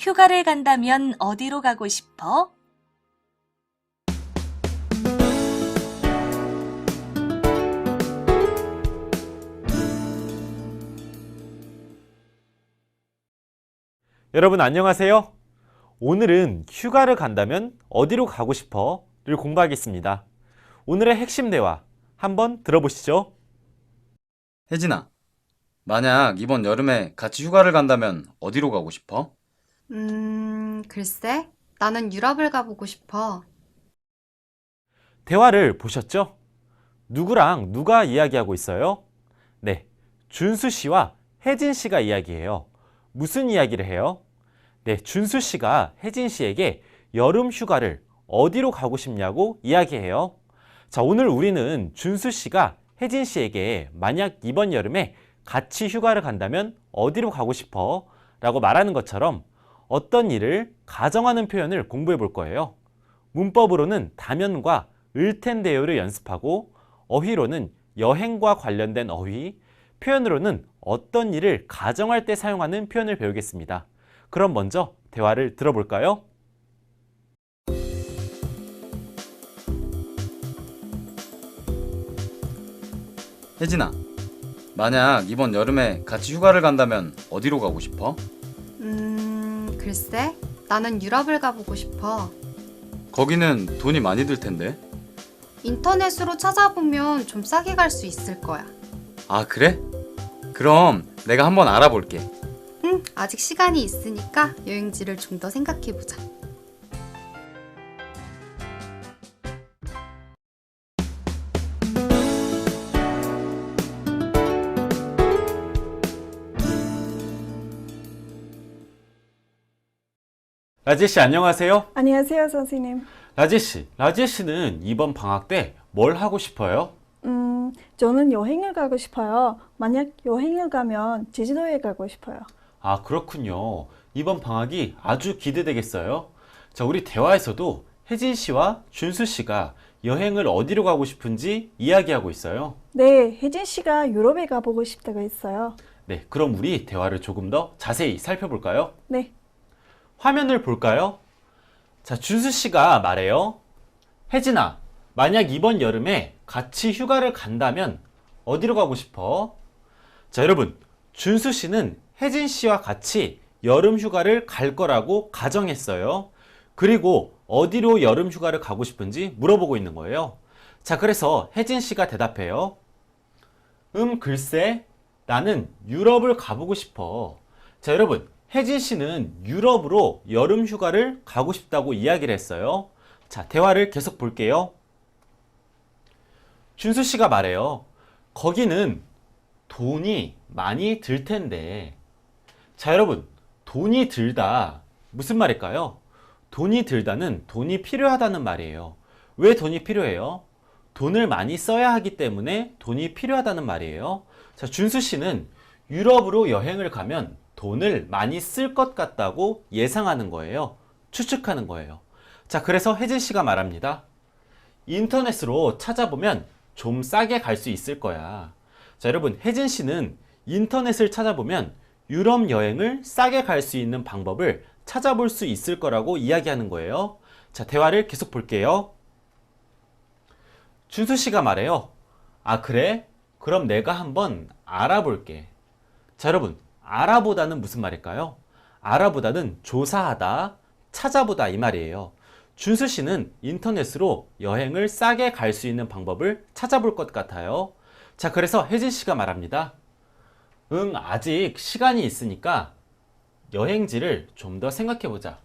휴가를 간다면 어디로 가고 싶어? 여러분 안녕하세요. 오늘은 휴가를 간다면 어디로 가고 싶어? 를 공부하겠습니다. 오늘의 핵심 대화 한번 들어보시죠. 혜진아, 만약 이번 여름에 같이 휴가를 간다면 어디로 가고 싶어? 음, 글쎄, 나는 유럽을 가보고 싶어. 대화를 보셨죠? 누구랑 누가 이야기하고 있어요? 네, 준수 씨와 혜진 씨가 이야기해요. 무슨 이야기를 해요? 네, 준수 씨가 혜진 씨에게 여름 휴가를 어디로 가고 싶냐고 이야기해요. 자, 오늘 우리는 준수 씨가 혜진 씨에게 만약 이번 여름에 같이 휴가를 간다면 어디로 가고 싶어? 라고 말하는 것처럼 어떤 일을 가정하는 표현을 공부해 볼 거예요. 문법으로는 다면과 을텐데요를 연습하고 어휘로는 여행과 관련된 어휘, 표현으로는 어떤 일을 가정할 때 사용하는 표현을 배우겠습니다. 그럼 먼저 대화를 들어볼까요? 혜진아, 만약 이번 여름에 같이 휴가를 간다면 어디로 가고 싶어? 음, 글쎄, 나는 유럽을 가보고 싶어. 거기는 돈이 많이 들 텐데. 인터넷으로 찾아보면 좀 싸게 갈 수 있을 거야. 아, 그래? 그럼 내가 한번 알아볼게. 응, 아직 시간이 있으니까 여행지를 좀 더 생각해보자. 라제 씨 안녕하세요. 안녕하세요, 선생님. 라제 씨, 라제 씨는 이번 방학 때 뭘 하고 싶어요? 음, 저는 여행을 가고 싶어요. 만약 여행을 가면 제주도에 가고 싶어요. 아, 그렇군요. 이번 방학이 아주 기대되겠어요. 자, 우리 대화에서도 혜진 씨와 준수 씨가 여행을 어디로 가고 싶은지 이야기하고 있어요. 네, 혜진 씨가 유럽에 가보고 싶다고 했어요. 네, 그럼 우리 대화를 조금 더 자세히 살펴볼까요? 네, 화면을 볼까요? 자, 준수 씨가 말해요. 혜진아, 만약 이번 여름에 같이 휴가를 간다면 어디로 가고 싶어? 자, 여러분, 준수 씨는 혜진 씨와 같이 여름 휴가를 갈 거라고 가정했어요. 그리고 어디로 여름 휴가를 가고 싶은지 물어보고 있는 거예요. 자, 그래서 혜진 씨가 대답해요. 음, 글쎄, 나는 유럽을 가보고 싶어. 자, 여러분, 혜진 씨는 유럽으로 여름 휴가를 가고 싶다고 이야기를 했어요. 자, 대화를 계속 볼게요. 준수 씨가 말해요. 거기는 돈이 많이 들 텐데. 자, 여러분, 돈이 들다. 무슨 말일까요? 돈이 들다는 돈이 필요하다는 말이에요. 왜 돈이 필요해요? 돈을 많이 써야 하기 때문에 돈이 필요하다는 말이에요. 자, 준수 씨는 유럽으로 여행을 가면 돈을 많이 쓸 것 같다고 예상하는 거예요. 추측하는 거예요. 자, 그래서 혜진 씨가 말합니다. 인터넷으로 찾아보면 좀 싸게 갈 수 있을 거야. 자, 여러분, 혜진 씨는 인터넷을 찾아보면 유럽 여행을 싸게 갈 수 있는 방법을 찾아볼 수 있을 거라고 이야기하는 거예요. 자, 대화를 계속 볼게요. 준수 씨가 말해요. 아, 그래? 그럼 내가 한번 알아볼게. 자, 여러분, 알아보다는 무슨 말일까요? 알아보다는 조사하다, 찾아보다 이 말이에요. 준수 씨는 인터넷으로 여행을 싸게 갈 수 있는 방법을 찾아볼 것 같아요. 자, 그래서 혜진 씨가 말합니다. 응, 아직 시간이 있으니까 여행지를 좀 더 생각해 보자.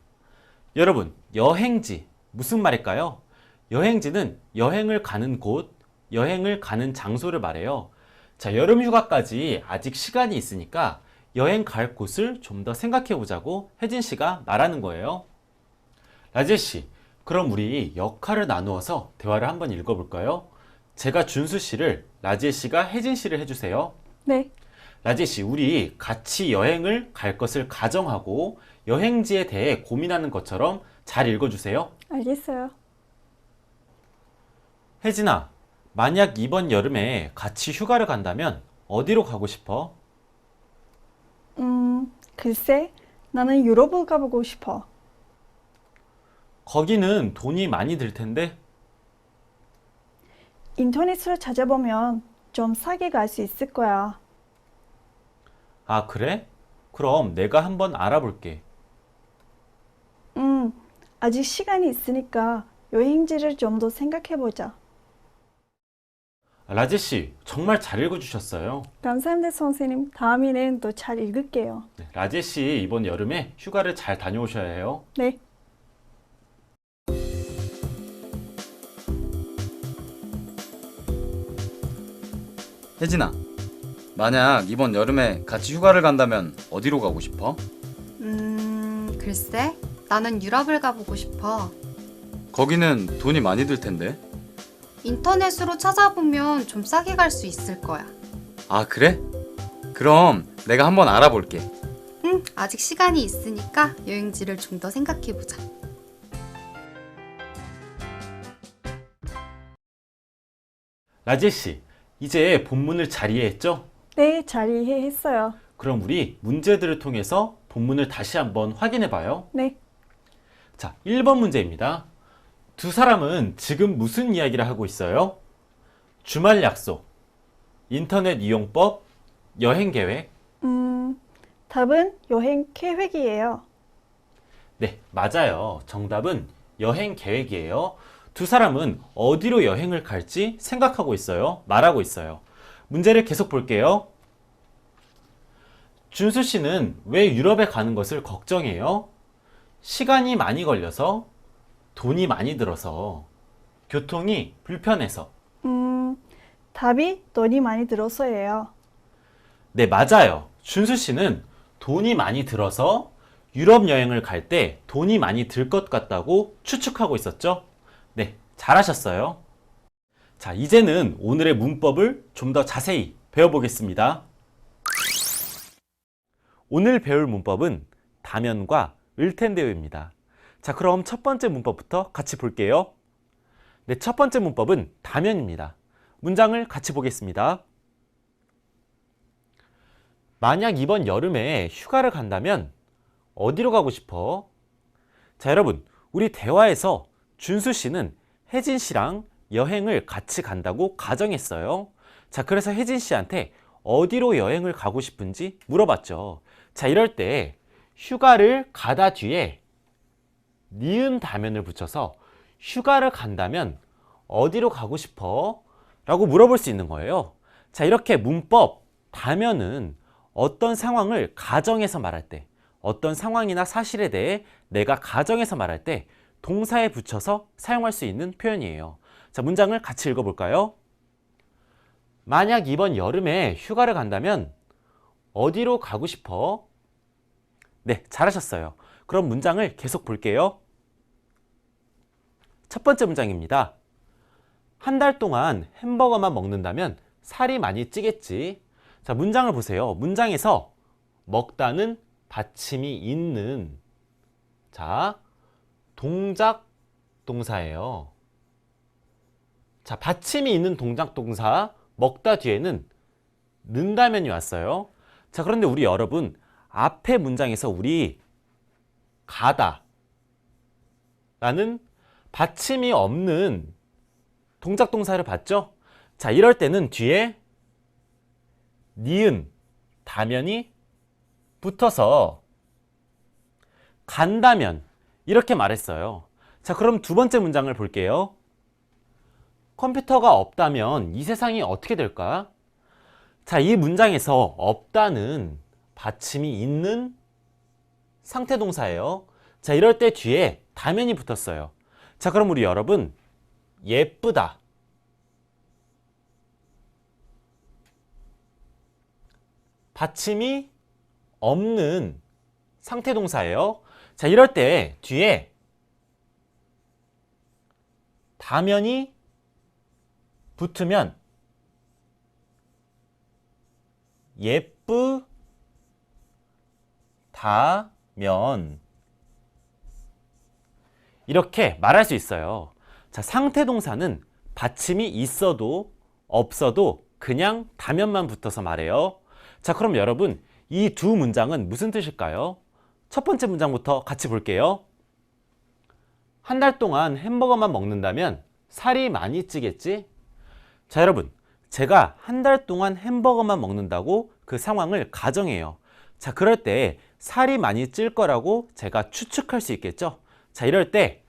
여러분, 여행지 무슨 말일까요? 여행지는 여행을 가는 곳, 여행을 가는 장소를 말해요. 자, 여름 휴가까지 아직 시간이 있으니까 여행 갈 곳을 좀 더 생각해 보자고 혜진 씨가 말하는 거예요. 라제 씨, 그럼 우리 역할을 나누어서 대화를 한번 읽어볼까요? 제가 준수 씨를, 라제 씨가 혜진 씨를 해주세요. 네, 라제 씨, 우리 같이 여행을 갈 것을 가정하고 여행지에 대해 고민하는 것처럼 잘 읽어주세요. 알겠어요. 혜진아, 만약 이번 여름에 같이 휴가를 간다면 어디로 가고 싶어? 음, 글쎄, 나는 유럽을 가보고 싶어. 거기는 돈이 많이 들 텐데. 인터넷으로 찾아보면 좀 싸게 갈 수 있을 거야. 아, 그래? 그럼 내가 한번 알아볼게. 음, 아직 시간이 있으니까 여행지를 좀 더 생각해보자. 라제 씨, 정말 잘 읽어주셨어요. 감사합니다, 선생님. 다음에는 더 잘 읽을게요. 네, 라제 씨, 이번 여름에 휴가를 잘 다녀오셔야 해요. 네. 혜진아, 만약 이번 여름에 같이 휴가를 간다면 어디로 가고 싶어? 음, 글쎄. 나는 유럽을 가보고 싶어. 거기는 돈이 많이 들 텐데. 인터넷으로 찾아보면 좀 싸게 갈 수 있을 거야. 아, 그래? 그럼 내가 한번 알아볼게. 응, 아직 시간이 있으니까 여행지를 좀 더 생각해보자. 라제 씨, 이제 본문을 잘 이해했죠? 네, 잘 이해했어요. 그럼 우리 문제들을 통해서 본문을 다시 한번 확인해 봐요. 네. 자, 1번 문제입니다. 두 사람은 지금 무슨 이야기를 하고 있어요? 주말 약속, 인터넷 이용법, 여행 계획. 음, 답은 여행 계획이에요. 네, 맞아요. 정답은 여행 계획이에요. 두 사람은 어디로 여행을 갈지 생각하고 있어요. 말하고 있어요. 문제를 계속 볼게요. 준수 씨는 왜 유럽에 가는 것을 걱정해요? 시간이 많이 걸려서, 돈이 많이 들어서, 교통이 불편해서. 음, 답이 돈이 많이 들어서예요. 네, 맞아요. 준수 씨는 돈이 많이 들어서 유럽 여행을 갈 때 돈이 많이 들 것 같다고 추측하고 있었죠? 네, 잘하셨어요. 자, 이제는 오늘의 문법을 좀 더 자세히 배워보겠습니다. 오늘 배울 문법은 다면과 을텐데요입니다. 자, 그럼 첫 번째 문법부터 같이 볼게요. 네, 첫 번째 문법은 다면입니다. 문장을 같이 보겠습니다. 만약 이번 여름에 휴가를 간다면 어디로 가고 싶어? 자, 여러분, 우리 대화에서 준수 씨는 혜진 씨랑 여행을 같이 간다고 가정했어요. 자, 그래서 혜진 씨한테 어디로 여행을 가고 싶은지 물어봤죠. 자, 이럴 때 휴가를 가다 뒤에 니은 다면을 붙여서 휴가를 간다면 어디로 가고 싶어? 라고 물어볼 수 있는 거예요. 자, 이렇게 문법 다면은 어떤 상황을 가정해서 말할 때, 어떤 상황이나 사실에 대해 내가 가정해서 말할 때 동사에 붙여서 사용할 수 있는 표현이에요. 자, 문장을 같이 읽어볼까요? 만약 이번 여름에 휴가를 간다면 어디로 가고 싶어? 네, 잘하셨어요. 그럼 문장을 계속 볼게요. 첫 번째 문장입니다. 한 달 동안 햄버거만 먹는다면 살이 많이 찌겠지. 자, 문장을 보세요. 문장에서 먹다는 받침이 있는 자, 동작 동사예요. 자, 받침이 있는 동작 동사 먹다 뒤에는 는다면이 왔어요. 자, 그런데 우리 여러분 앞에 문장에서 우리 가다 라는 받침이 없는 동작 동사를 봤죠? 자, 이럴 때는 뒤에 니은 다면이 붙어서 간다면 이렇게 말했어요. 자, 그럼 두 번째 문장을 볼게요. 컴퓨터가 없다면 이 세상이 어떻게 될까? 자, 이 문장에서 없다는 받침이 있는 상태 동사예요. 자, 이럴 때 뒤에 다면이 붙었어요. 자, 그럼 우리 여러분 예쁘다. 받침이 없는 상태 동사예요. 자, 이럴 때 뒤에 다면이 붙으면 예쁘다면 이렇게 말할 수 있어요. 자, 상태 동사는 받침이 있어도 없어도 그냥 다면만 붙어서 말해요. 자, 그럼 여러분 이 두 문장은 무슨 뜻일까요? 첫 번째 문장부터 같이 볼게요. 한 달 동안 햄버거만 먹는다면 살이 많이 찌겠지? 자, 여러분. 제가 한 달 동안 햄버거만 먹는다고 그 상황을 가정해요. 자, 그럴 때 살이 많이 찔 거라고 제가 추측할 수 있겠죠? 자, 이럴 때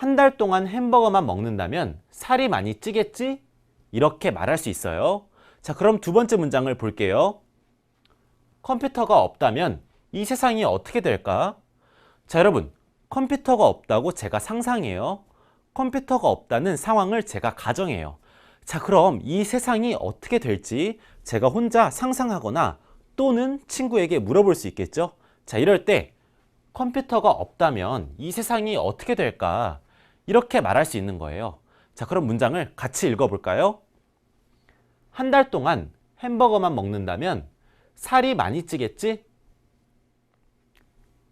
한 달 동안 햄버거만 먹는다면 살이 많이 찌겠지? 이렇게 말할 수 있어요. 자, 그럼 두 번째 문장을 볼게요. 컴퓨터가 없다면 이 세상이 어떻게 될까? 자, 여러분. 컴퓨터가 없다고 제가 상상해요. 컴퓨터가 없다는 상황을 제가 가정해요. 자, 그럼 이 세상이 어떻게 될지 제가 혼자 상상하거나 또는 친구에게 물어볼 수 있겠죠? 자, 이럴 때 컴퓨터가 없다면 이 세상이 어떻게 될까? 이렇게 말할 수 있는 거예요. 자, 그럼 문장을 같이 읽어볼까요? 한 달 동안 햄버거만 먹는다면 살이 많이 찌겠지?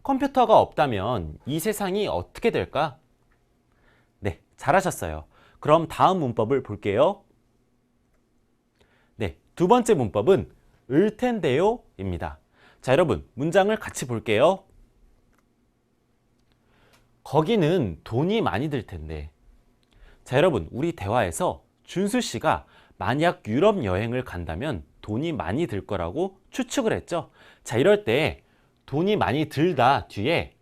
컴퓨터가 없다면 이 세상이 어떻게 될까? 네, 잘하셨어요. 그럼 다음 문법을 볼게요. 네, 두 번째 문법은 을 텐데요 입니다. 자, 여러분, 문장을 같이 볼게요. 거기는 돈이 많이 들 텐데. 자, 여러분, 우리 대화에서 준수 씨가 만약 유럽 여행을 간다면 돈이 많이 들 거라고 추측을 했죠. 자, 이럴 때 돈이 많이 들다 뒤에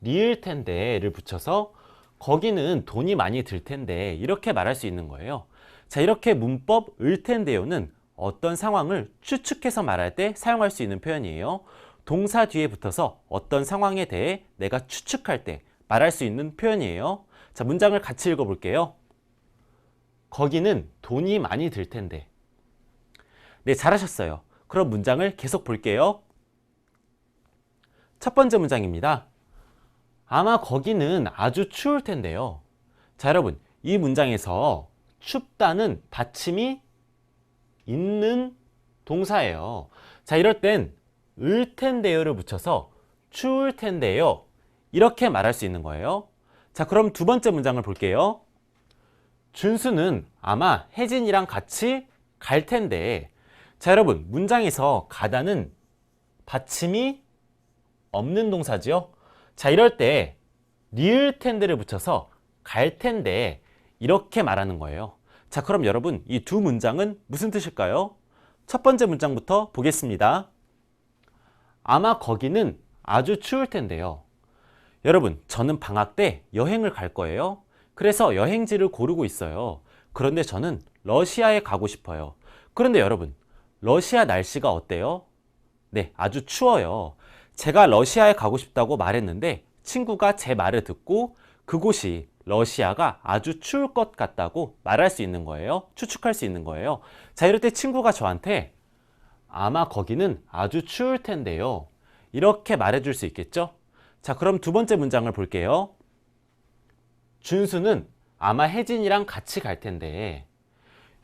리을 텐데를 붙여서 거기는 돈이 많이 들 텐데 이렇게 말할 수 있는 거예요. 자, 이렇게 문법 을 텐데요는 어떤 상황을 추측해서 말할 때 사용할 수 있는 표현이에요. 동사 뒤에 붙어서 어떤 상황에 대해 내가 추측할 때 말할 수 있는 표현이에요. 자, 문장을 같이 읽어볼게요. 거기는 돈이 많이 들 텐데. 네, 잘하셨어요. 그럼 문장을 계속 볼게요. 첫 번째 문장입니다. 아마 거기는 아주 추울 텐데요. 자, 여러분, 이 문장에서 춥다는 받침이 있는 동사예요. 자, 이럴 땐 을 텐데요를 붙여서 추울 텐데요. 이렇게 말할 수 있는 거예요. 자, 그럼 두 번째 문장을 볼게요. 준수는 아마 혜진이랑 같이 갈 텐데. 자, 여러분, 문장에서 가다는 받침이 없는 동사지요. 자, 이럴 때 리을 텐데를 붙여서 갈 텐데 이렇게 말하는 거예요. 자, 그럼 여러분 이 두 문장은 무슨 뜻일까요? 첫 번째 문장부터 보겠습니다. 아마 거기는 아주 추울 텐데요. 여러분, 저는 방학 때 여행을 갈 거예요. 그래서 여행지를 고르고 있어요. 그런데 저는 러시아에 가고 싶어요. 그런데 여러분, 러시아 날씨가 어때요? 네, 아주 추워요. 제가 러시아에 가고 싶다고 말했는데 친구가 제 말을 듣고 그곳이 러시아가 아주 추울 것 같다고 말할 수 있는 거예요. 추측할 수 있는 거예요. 자, 이럴 때 친구가 저한테 아마 거기는 아주 추울 텐데요. 이렇게 말해줄 수 있겠죠? 자, 그럼 두 번째 문장을 볼게요. 준수는 아마 혜진이랑 같이 갈 텐데.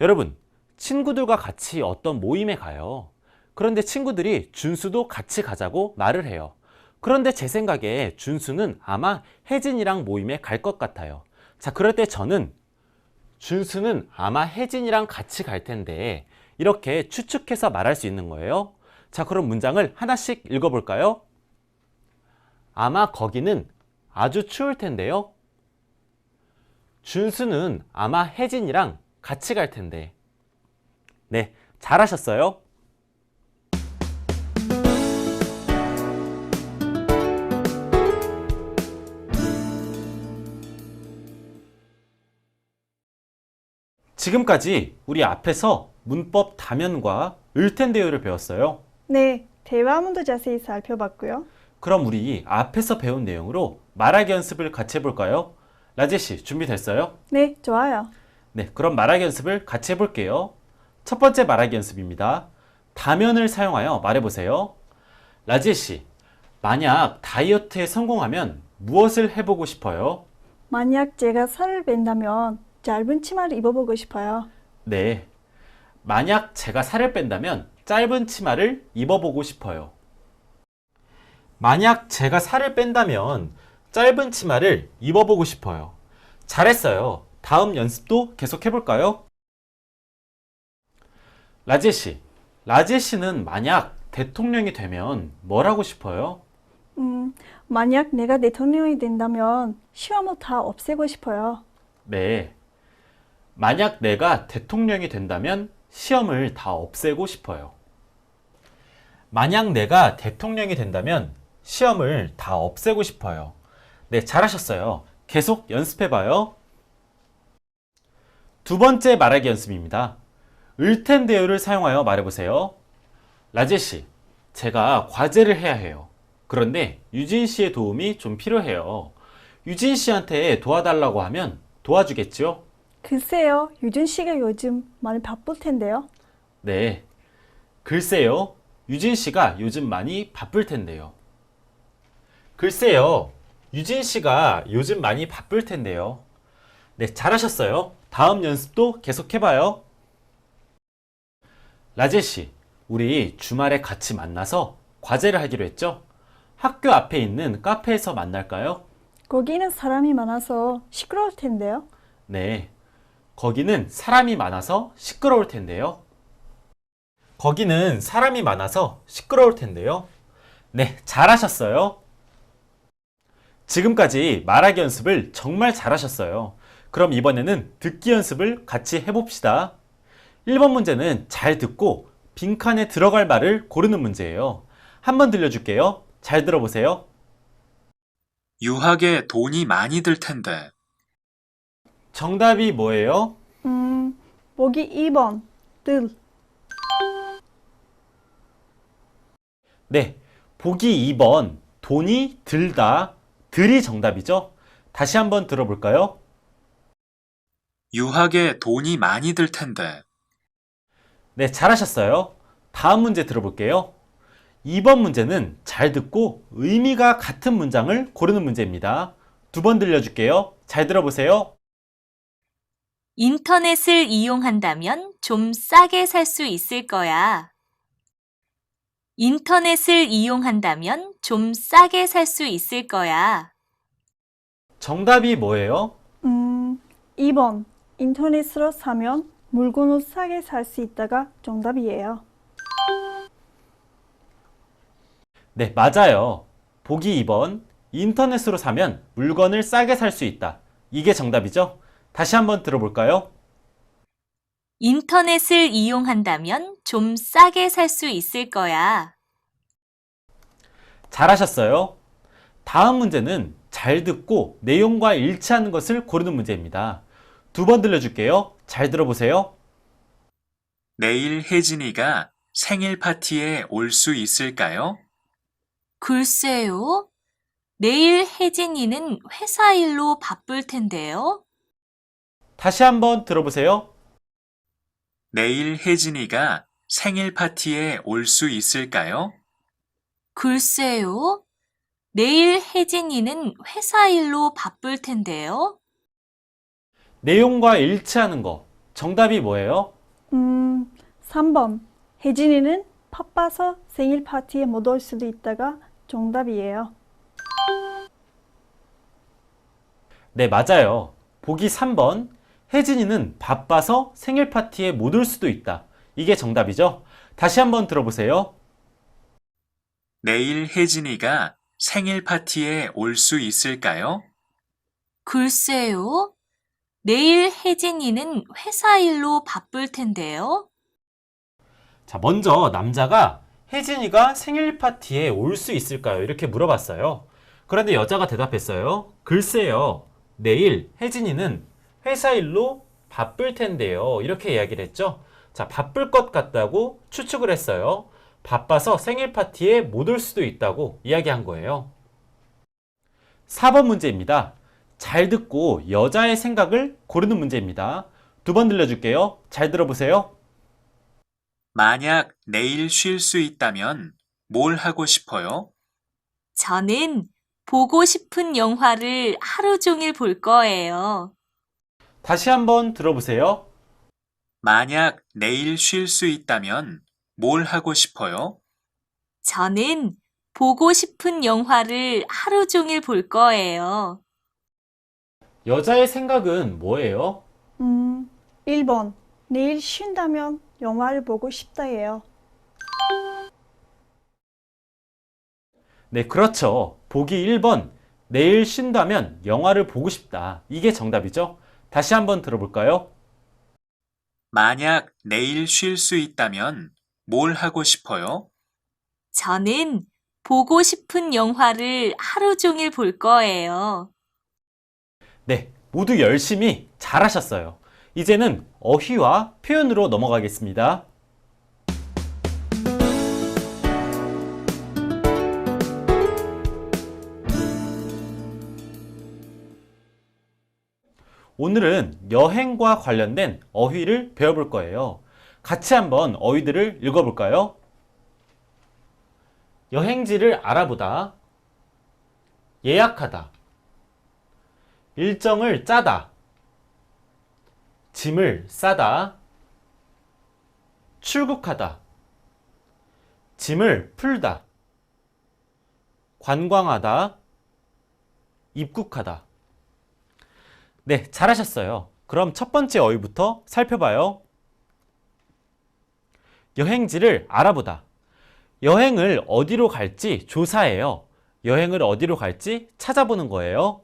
여러분, 친구들과 같이 어떤 모임에 가요. 그런데 친구들이 준수도 같이 가자고 말을 해요. 그런데 제 생각에 준수는 아마 혜진이랑 모임에 갈 것 같아요. 자, 그럴 때 저는 준수는 아마 혜진이랑 같이 갈 텐데 이렇게 추측해서 말할 수 있는 거예요. 자, 그럼 문장을 하나씩 읽어볼까요? 아마 거기는 아주 추울 텐데요. 준수는 아마 혜진이랑 같이 갈 텐데. 네, 잘하셨어요. 지금까지 우리 앞에서 문법 다면과 을텐데요를 배웠어요. 네, 대화 문도 자세히 살펴봤고요. 그럼 우리 앞에서 배운 내용으로 말하기 연습을 같이 해볼까요? 라제 씨 준비됐어요? 네, 좋아요. 네, 그럼 말하기 연습을 같이 해볼게요. 첫 번째 말하기 연습입니다. 다면을 사용하여 말해보세요. 라제 씨, 만약 다이어트에 성공하면 무엇을 해보고 싶어요? 만약 제가 살을 뺀다면 짧은 치마를 입어보고 싶어요. 네. 만약 제가 살을 뺀다면 짧은 치마를 입어보고 싶어요. 만약 제가 살을 뺀다면 짧은 치마를 입어보고 싶어요. 잘했어요. 다음 연습도 계속 해볼까요? 라제 씨, 라제 씨는 만약 대통령이 되면 뭘 하고 싶어요? 음, 만약 내가 대통령이 된다면 시험을 다 없애고 싶어요. 네. 만약 내가 대통령이 된다면 시험을 다 없애고 싶어요. 만약 내가 대통령이 된다면 시험을 다 없애고 싶어요. 네, 잘하셨어요. 계속 연습해봐요. 두 번째 말하기 연습입니다. 을텐데요를 사용하여 말해보세요. 라제 씨, 제가 과제를 해야 해요. 그런데 유진 씨의 도움이 좀 필요해요. 유진 씨한테 도와달라고 하면 도와주겠죠? 글쎄요, 유준 씨가 요즘 많이 바쁠 텐데요. 네. 글쎄요, 유진 씨가 요즘 많이 바쁠 텐데요. 글쎄요, 유진 씨가 요즘 많이 바쁠 텐데요. 네, 잘하셨어요. 다음 연습도 계속해봐요. 라제 씨, 우리 주말에 같이 만나서 과제를 하기로 했죠? 학교 앞에 있는 카페에서 만날까요? 거기는 사람이 많아서 시끄러울 텐데요. 네. 거기는 사람이 많아서 시끄러울 텐데요. 거기는 사람이 많아서 시끄러울 텐데요. 네, 잘하셨어요. 지금까지 말하기 연습을 정말 잘하셨어요. 그럼 이번에는 듣기 연습을 같이 해봅시다. 1번 문제는 잘 듣고 빈칸에 들어갈 말을 고르는 문제예요. 한번 들려줄게요. 잘 들어보세요. 유학에 돈이 많이 들 텐데. 정답이 뭐예요? 음, 보기 2번, 들. 네, 보기 2번 돈이 들다 들이 정답이죠. 다시 한번 들어볼까요? 유학에 돈이 많이 들 텐데. 네, 잘하셨어요. 다음 문제 들어볼게요. 2번 문제는 잘 듣고 의미가 같은 문장을 고르는 문제입니다. 두 번 들려줄게요. 잘 들어보세요. 인터넷을 이용한다면 좀 싸게 살 수 있을 거야. 인터넷을 이용한다면 좀 싸게 살 수 있을 거야. 정답이 뭐예요? 음, 2번, 인터넷으로 사면 물건을 싸게 살 수 있다가 정답이에요. 네, 맞아요. 보기 2번 인터넷으로 사면 물건을 싸게 살 수 있다. 이게 정답이죠? 다시 한번 들어볼까요? 인터넷을 이용한다면 좀 싸게 살 수 있을 거야. 잘하셨어요. 다음 문제는 잘 듣고 내용과 일치하는 것을 고르는 문제입니다. 두 번 들려줄게요. 잘 들어보세요. 내일 혜진이가 생일 파티에 올 수 있을까요? 글쎄요. 내일 혜진이는 회사 일로 바쁠 텐데요. 다시 한번 들어보세요. 내일 혜진이가 생일 파티에 올 수 있을까요? 글쎄요. 내일 혜진이는 회사 일로 바쁠 텐데요. 내용과 일치하는 거. 정답이 뭐예요? 음, 3번, 혜진이는 바빠서 생일 파티에 못 올 수도 있다가 정답이에요. 네, 맞아요. 보기 3번. 혜진이는 바빠서 생일 파티에 못 올 수도 있다. 이게 정답이죠? 다시 한번 들어보세요. 내일 혜진이가 생일 파티에 올 수 있을까요? 글쎄요. 내일 혜진이는 회사 일로 바쁠 텐데요. 자, 먼저 남자가 혜진이가 생일 파티에 올 수 있을까요? 이렇게 물어봤어요. 그런데 여자가 대답했어요. 글쎄요. 내일 혜진이는 회사 일로 바쁠 텐데요. 이렇게 이야기를 했죠. 자, 바쁠 것 같다고 추측을 했어요. 바빠서 생일 파티에 못 올 수도 있다고 이야기한 거예요. 4번 문제입니다. 잘 듣고 여자의 생각을 고르는 문제입니다. 두 번 들려줄게요. 잘 들어보세요. 만약 내일 쉴 수 있다면 뭘 하고 싶어요? 저는 보고 싶은 영화를 하루 종일 볼 거예요. 다시 한번 들어보세요. 만약 내일 쉴 수 있다면 뭘 하고 싶어요? 저는 보고 싶은 영화를 하루 종일 볼 거예요. 여자의 생각은 뭐예요? 음, 1번, 내일 쉰다면 영화를 보고 싶다예요. 네, 그렇죠. 보기 1번. 내일 쉰다면 영화를 보고 싶다. 이게 정답이죠? 다시 한번 들어볼까요? 만약 내일 쉴 수 있다면 뭘 하고 싶어요? 저는 보고 싶은 영화를 하루 종일 볼 거예요. 네, 모두 열심히 잘하셨어요. 이제는 어휘와 표현으로 넘어가겠습니다. 오늘은 여행과 관련된 어휘를 배워볼 거예요. 같이 한번 어휘들을 읽어볼까요? 여행지를 알아보다, 예약하다, 일정을 짜다, 짐을 싸다, 출국하다, 짐을 풀다, 관광하다, 입국하다. 네, 잘하셨어요. 그럼 첫 번째 어휘부터 살펴봐요. 여행지를 알아보다. 여행을 어디로 갈지 조사해요. 여행을 어디로 갈지 찾아보는 거예요.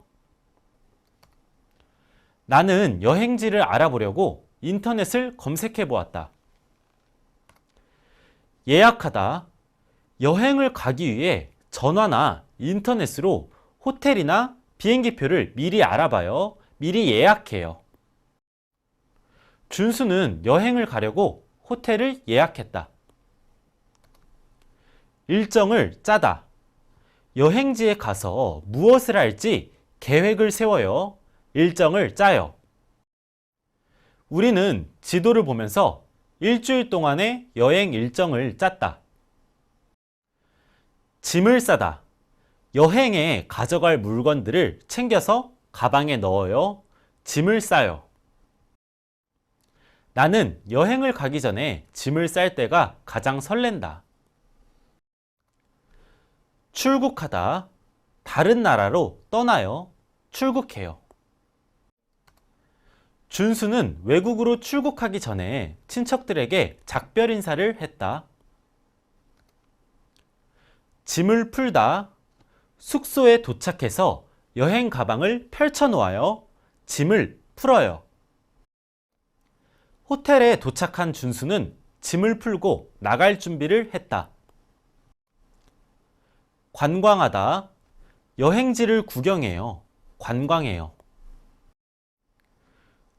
나는 여행지를 알아보려고 인터넷을 검색해 보았다. 예약하다. 여행을 가기 위해 전화나 인터넷으로 호텔이나 비행기표를 미리 알아봐요. 미리 예약해요. 준수는 여행을 가려고 호텔을 예약했다. 일정을 짜다. 여행지에 가서 무엇을 할지 계획을 세워요. 일정을 짜요. 우리는 지도를 보면서 일주일 동안의 여행 일정을 짰다. 짐을 싸다. 여행에 가져갈 물건들을 챙겨서 가방에 넣어요. 짐을 싸요. 나는 여행을 가기 전에 짐을 쌀 때가 가장 설렌다. 출국하다. 다른 나라로 떠나요. 출국해요. 준수는 외국으로 출국하기 전에 친척들에게 작별 인사를 했다. 짐을 풀다. 숙소에 도착해서 여행 가방을 펼쳐 놓아요. 짐을 풀어요. 호텔에 도착한 준수는 짐을 풀고 나갈 준비를 했다. 관광하다. 여행지를 구경해요. 관광해요.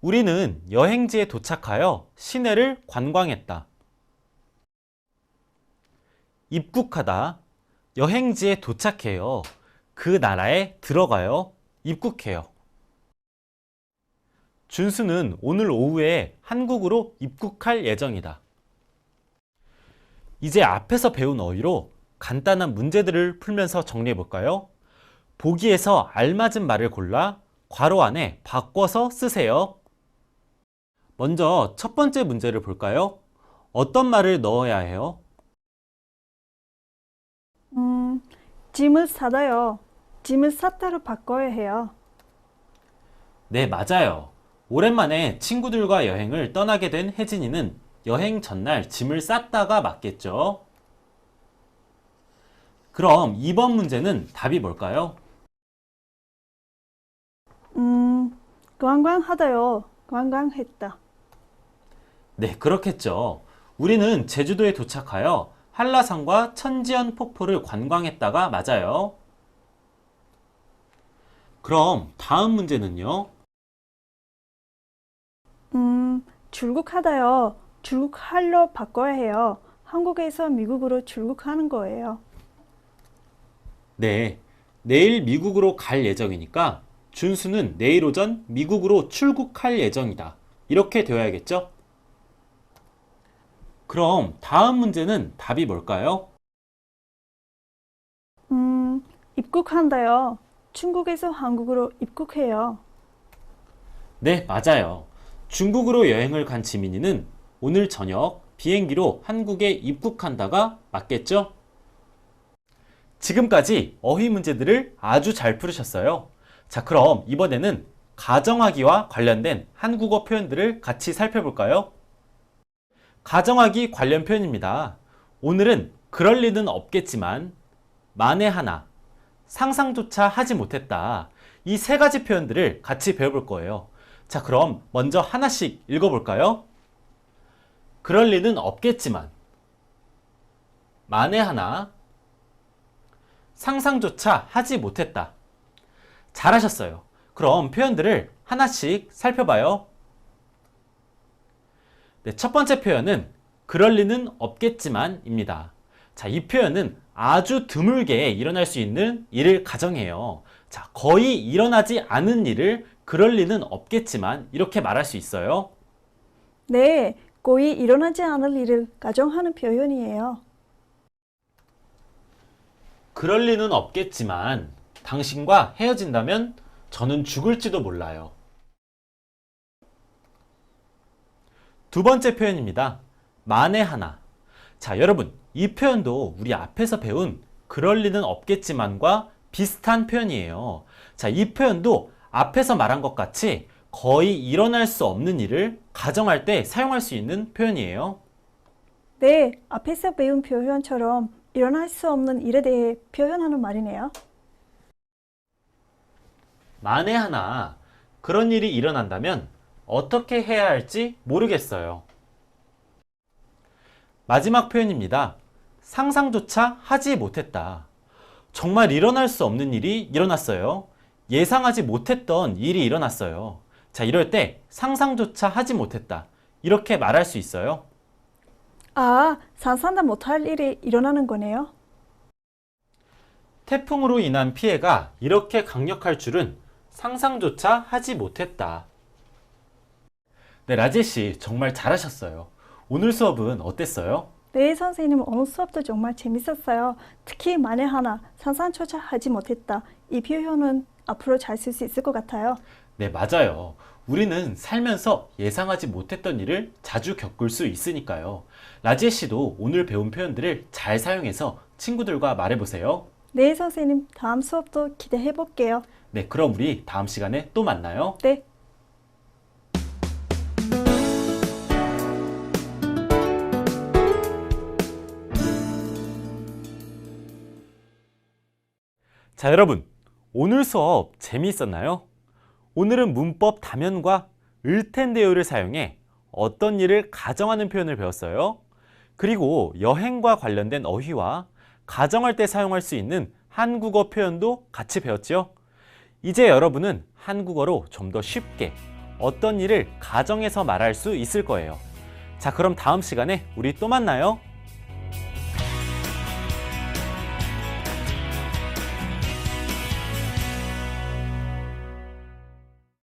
우리는 여행지에 도착하여 시내를 관광했다. 입국하다. 여행지에 도착해요. 그 나라에 들어가요. 입국해요. 준수는 오늘 오후에 한국으로 입국할 예정이다. 이제 앞에서 배운 어휘로 간단한 문제들을 풀면서 정리해 볼까요? 보기에서 알맞은 말을 골라 괄호 안에 바꿔서 쓰세요. 먼저 첫 번째 문제를 볼까요? 어떤 말을 넣어야 해요? 음, 짐을 사다요. 짐을 쌌다로 바꿔야 해요. 네, 맞아요. 오랜만에 친구들과 여행을 떠나게 된 혜진이는 여행 전날 짐을 쌌다가 맞겠죠? 그럼 2번 문제는 답이 뭘까요? 음, 관광하다요. 관광했다. 네, 그렇겠죠. 우리는 제주도에 도착하여 한라산과 천지연 폭포를 관광했다가 맞아요. 그럼 다음 문제는요? 음, 출국하다요. 출국할로 바꿔야 해요. 한국에서 미국으로 출국하는 거예요. 네, 내일 미국으로 갈 예정이니까 준수는 내일 오전 미국으로 출국할 예정이다. 이렇게 되어야겠죠? 그럼 다음 문제는 답이 뭘까요? 음, 입국한다요. 중국에서 한국으로 입국해요. 네, 맞아요. 중국으로 여행을 간 지민이는 오늘 저녁 비행기로 한국에 입국한다가 맞겠죠? 지금까지 어휘 문제들을 아주 잘 풀으셨어요. 자, 그럼 이번에는 가정하기와 관련된 한국어 표현들을 같이 살펴볼까요? 가정하기 관련 표현입니다. 오늘은 그럴 리는 없겠지만 만에 하나, 상상조차 하지 못했다. 이 세 가지 표현들을 같이 배워볼 거예요. 자, 그럼 먼저 하나씩 읽어볼까요? 그럴 리는 없겠지만, 만에 하나, 상상조차 하지 못했다. 잘하셨어요. 그럼 표현들을 하나씩 살펴봐요. 네, 첫 번째 표현은 그럴 리는 없겠지만 입니다. 자, 이 표현은 아주 드물게 일어날 수 있는 일을 가정해요. 자, 거의 일어나지 않은 일을 그럴 리는 없겠지만 이렇게 말할 수 있어요. 네, 거의 일어나지 않을 일을 가정하는 표현이에요. 그럴 리는 없겠지만 당신과 헤어진다면 저는 죽을지도 몰라요. 두 번째 표현입니다. 만에 하나. 자, 여러분, 이 표현도 우리 앞에서 배운 그럴 리는 없겠지만과 비슷한 표현이에요. 자, 이 표현도 앞에서 말한 것 같이 거의 일어날 수 없는 일을 가정할 때 사용할 수 있는 표현이에요. 네, 앞에서 배운 표현처럼 일어날 수 없는 일에 대해 표현하는 말이네요. 만에 하나 그런 일이 일어난다면 어떻게 해야 할지 모르겠어요. 마지막 표현입니다. 상상조차 하지 못했다. 정말 일어날 수 없는 일이 일어났어요. 예상하지 못했던 일이 일어났어요. 자, 이럴 때 상상조차 하지 못했다. 이렇게 말할 수 있어요. 아, 상상도 못할 일이 일어나는 거네요. 태풍으로 인한 피해가 이렇게 강력할 줄은 상상조차 하지 못했다. 네, 라제 씨 정말 잘하셨어요. 오늘 수업은 어땠어요? 네, 선생님 오늘 수업도 정말 재밌었어요. 특히 만에 하나 상상조차 하지 못했다. 이 표현은 앞으로 잘 쓸 수 있을 것 같아요. 네, 맞아요. 우리는 살면서 예상하지 못했던 일을 자주 겪을 수 있으니까요. 라지에 씨도 오늘 배운 표현들을 잘 사용해서 친구들과 말해보세요. 네, 선생님 다음 수업도 기대해 볼게요. 네, 그럼 우리 다음 시간에 또 만나요. 네. 자, 여러분. 오늘 수업 재미있었나요? 오늘은 문법 다면과 을텐데요를 사용해 어떤 일을 가정하는 표현을 배웠어요. 그리고 여행과 관련된 어휘와 가정할 때 사용할 수 있는 한국어 표현도 같이 배웠지요. 이제 여러분은 한국어로 좀 더 쉽게 어떤 일을 가정해서 말할 수 있을 거예요. 자, 그럼 다음 시간에 우리 또 만나요.